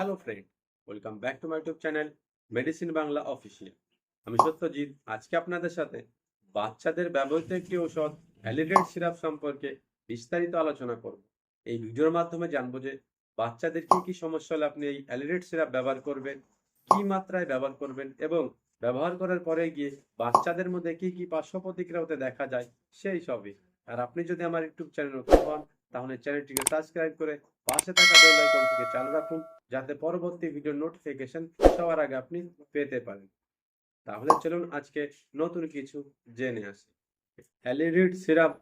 Hello friend welcome back to my YouTube channel medicine Bangla official আমি সত্যজিৎ, আজকে আপনাদের সাথে বাচ্চাদের ব্যবহৃত একটি ঔষধ, অ্যালিডেড সিরাপ সম্পর্কে বিস্তারিত আলোচনা করব। এই ভিডিওর মাধ্যমে জানব যে বাচ্চাদের কি কি সমস্যা হলে আপনি এই অ্যালিডেড সিরাপ ব্যবহার করবেন, কি মাত্রায় ব্যবহার করবেন এবং ব্যবহার করার পরে গিয়ে বাচ্চাদের মধ্যে কি কি পার্শ্ব প্রতিক্রিয়া হতে দেখা যায়, সেই সবই। আর আপনি যদি আমার ইউটিউব চ্যানেল নতুন হন তাহলে চ্যানেলটিকে সাবস্ক্রাইব করে পাশে থাকা বেল আইকনটিকে চালু রাখুন, যাতে পরবর্তী ভিডিও নোটিফিকেশন সবার আগে আপনি পেতে পারেন। তাহলে চলুন আজকে নতুন কিছু জেনে আসি। অ্যালিরিড সিরাপ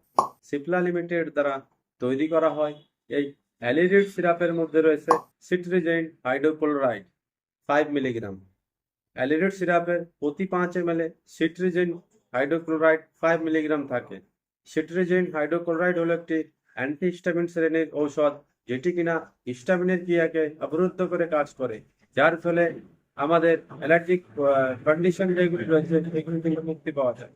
সিপলা লিমিটেড দ্বারা তৈরি করা হয়। এই অ্যালিরিড সিরাপের মধ্যে রয়েছে cetirizine hydrochloride five milligram Alerid সিরাপের প্রতি পাঁচ M L cetirizine hydrochloride five milligram থাকে। সিট্রিজেন হাইড্রোক্লোরাইড হলো একটি অ্যান্টিহিস্টামিন শ্রেণির ঔষধ, যেটি কিনা হিস্টামিনের ক্রিয়াকে অবরুদ্ধ করে কাজ করে, যার ফলে আমাদের অ্যালার্জিক কন্ডিশন যেগুলি রয়েছে, সেগুলি থেকে মুক্তি পাওয়া যায়।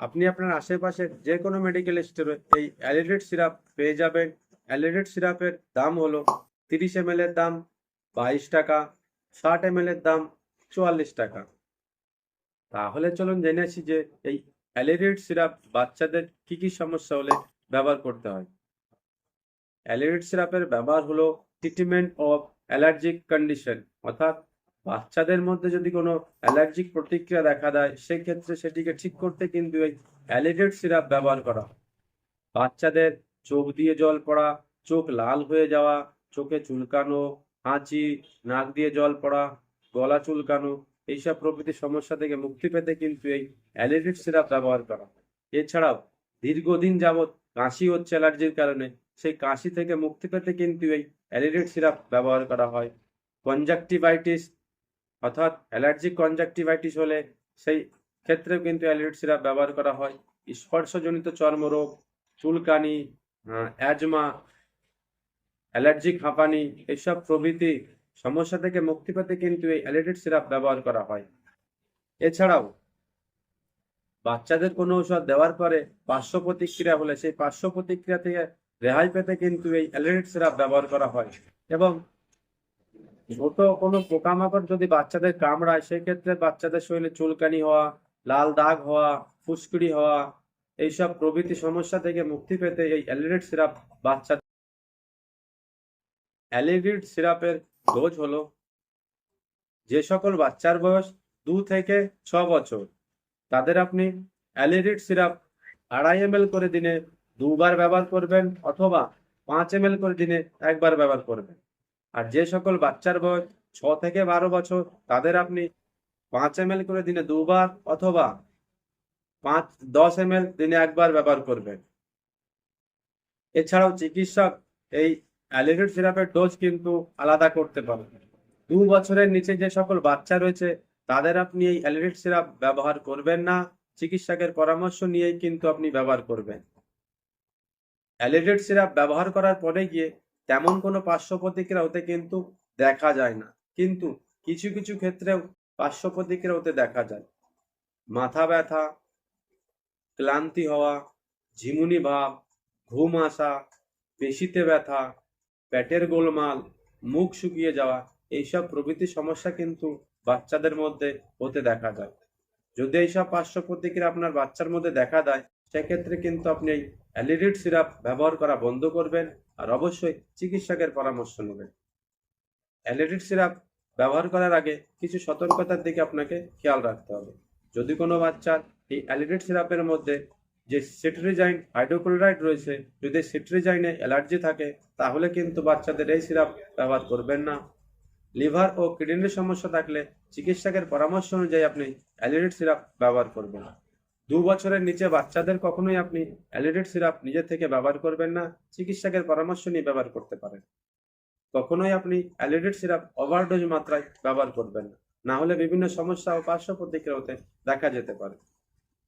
আপনি আপনার আশেপাশে যে কোনো মেডিকেল স্টোরে এই অ্যালিডেড সিরাপ পেয়ে যাবেন। অ্যালিডেড সিরাপের দাম হলো তিরিশ এম এর দাম, বাইশ টাকা, ষাট এম এর দাম, চুয়াল্লিশ টাকা। তাহলে চলুন জেনে আসি যে এই অ্যালিডেড সিরাপ বাচ্চাদের কি কি সমস্যা হলে ব্যবহার করতে হয় অ্যালিড সিরাপের ব্যবহার হলো ট্রিটমেন্ট অফ অ্যালার্জিক কন্ডিশন অর্থাৎ বাচ্চাদের মধ্যে যদি কোনো অ্যালার্জিক প্রতিক্রিয়া দেখা দেয়, সেক্ষেত্রে সেটিকে ঠিক করতে কিন্তু এই অ্যালিডেড সিরাপ ব্যবহার করা। বাচ্চাদের চোখ দিয়ে জল পড়া, চোখ লাল হয়ে যাওয়া, চোখে চুলকানো, হাঁচি, নাক দিয়ে জল পড়া, গলা চুলকানো, এইসব প্রভৃতি সমস্যা থেকে মুক্তি পেতে কিন্তু এই অ্যালিডেড সিরাপ ব্যবহার করা এছাড়াও দীর্ঘদিন যাবৎ কাশি হচ্ছে অ্যালার্জির কারণে। সেই কাশি থেকে মুক্তি পেতে কিন্তু এই অ্যালিডেড সিরাপ ব্যবহার করা হয়। কনজাকটিভাইটিস অর্থাৎ অ্যালার্জিক কনজাক্টিভাইটিস হলে সেই ক্ষেত্রেও কিন্তু অ্যালিডেড সিরাপ ব্যবহার করা হয়। স্পর্শজনিত চর্মরোগ, চুলকানি অ্যাজমা, অ্যালার্জিক হাঁপানি, এইসব প্রভৃতি সমস্যা থেকে মুক্তি পেতে কিন্তু এই অ্যালিডেড সিরাপ ব্যবহার করা হয়। এছাড়াও বাচ্চাদের কোনো ঔষধ দেওয়ার পরে পার্শ্ব প্রতিক্রিয়া হলে সেই পার্শ্ব প্রতিক্রিয়া থেকে রেহাই পেতে কিন্তু এই অ্যালিড সিরাপ ব্যবহার করা হয়। এবং ছোট কোনো পোকামাকড় যদি বাচ্চাদের কামড়ায়, সেক্ষেত্রে বাচ্চাদের শরীরে চুলকানি হওয়া, লাল দাগ হওয়া, ফুসকুড়ি হওয়া, এইসব প্রভৃতি সমস্যা থেকে মুক্তি পেতে এই অ্যালিড সিরাপ বাচ্চা অ্যালিড সিরাপের ডোজ হলো যে সকল বাচ্চার বয়স দু থেকে ছ বছর। তাদের আপনি অ্যালিড সিরাপ আড়াই এম করে দিনে দুবার ব্যবহার করবেন অথবা পাঁচ এম করে দিনে একবার ব্যবহার করবেন। আর যে সকল বাচ্চার বয়স ছ থেকে বারো বছর, তাদের আপনি পাঁচ এম করে দিনে দুবার অথবা পাঁচ, দশ এম দিনে একবার ব্যবহার করবেন। এছাড়াও চিকিৎসক এই অ্যালিডেড সিরাপের ডোজ কিন্তু আলাদা করতে পারেন দু বছরের নিচে যে সকল বাচ্চা রয়েছে তাদের আপনি এই অ্যালিডেড সিরাপ ব্যবহার করবেন না। চিকিৎসকের পরামর্শ নিয়েই কিন্তু আপনি ব্যবহার করবেন। অ্যালিডেড সিরাপ ব্যবহার করার পরে গিয়ে তেমন কোনো পার্শ্ব প্রতিক্রিয়া হতে কিন্তু দেখা যায় না। কিন্তু কিছু কিছু ক্ষেত্রেও পার্শ্ব প্রতিক্রিয়া হতে দেখা যায়। মাথা ব্যথা, ক্লান্তি হওয়া, ঝিমুনি ভাব, ঘুম আসা, পেশিতে ব্যথা, পেটের গোলমাল, মুখ শুকিয়ে যাওয়া, এইসব প্রভৃতি সমস্যা কিন্তু বাচ্চাদের মধ্যে হতে দেখা যায়। যদি এইসব পার্শ্ব প্রতিক্রিয়া আপনার বাচ্চার মধ্যে দেখা দেয়, সেক্ষেত্রে কিন্তু আপনি এই অ্যালিডিড সিরাপ ব্যবহার করা বন্ধ করবেন আর অবশ্যই চিকিৎসকের পরামর্শ নেবেন। অ্যালিডিড সিরাপ ব্যবহার করার আগে কিছু সতর্কতার দিকে আপনাকে খেয়াল রাখতে হবে। যদি কোনো বাচ্চার এই অ্যালিডিড সিরাপের মধ্যে যে সিট্রিজাইন হাইড্রোক্লোরাইড রয়েছে, যদি সিট্রিজাইনে অ্যালার্জি থাকে, তাহলে কিন্তু বাচ্চাদের এই সিরাপ ব্যবহার করবেন না। লিভার ও কিডনির সমস্যা থাকলে চিকিৎসকের পরামর্শ অনুযায়ী আপনি অ্যালিডিড সিরাপ ব্যবহার করবেন। দু বছরের নিচে বাচ্চাদের কখনোই আপনি অ্যালিডেড সিরাপ নিজে থেকে ব্যবহার করবেন না, চিকিৎসকের পরামর্শ নিয়ে ব্যবহার করতে পারেন। কখনোই আপনি অ্যালিডেড সিরাপ ওভারডোজ মাত্রায় ব্যবহার করবেন না না হলে বিভিন্ন সমস্যা ও পার্শ্ব প্রতিক্রিয়া হতে দেখা যেতে পারে।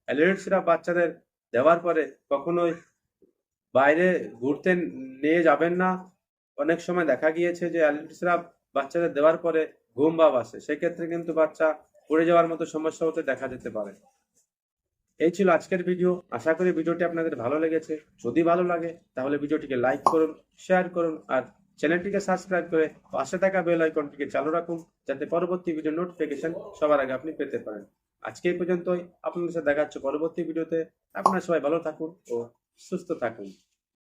অ্যালিডেড সিরাপ বাচ্চাদের দেওয়ার পরে কখনোই বাইরে ঘুরতে নিয়ে যাবেন না। অনেক সময় দেখা গিয়েছে যে অ্যালিডেড সিরাপ বাচ্চাদের দেওয়ার পরে ঘুম ভাব আসে। সেক্ষেত্রে কিন্তু বাচ্চা পড়ে যাওয়ার মতো সমস্যা হতে দেখা যেতে পারে। এই ছিল আজকের ভিডিও। আশা করি ভিডিওটি আপনাদের ভালো লেগেছে। যদি ভালো লাগে, তাহলে ভিডিওটিকে লাইক করুন, শেয়ার করুন, আর চ্যানেলটিকে সাবস্ক্রাইব করে পাশে থাকা বেল আইকনটিকে চালু রাখুন, যাতে পরবর্তী ভিডিও নোটিফিকেশন সবার আগে আপনি পেতে পারেন। আজকে এই পর্যন্তই। আপনাদের সাথে দেখা হচ্ছে পরবর্তী ভিডিওতে। আপনারা সবাই ভালো থাকুন ও সুস্থ থাকুন।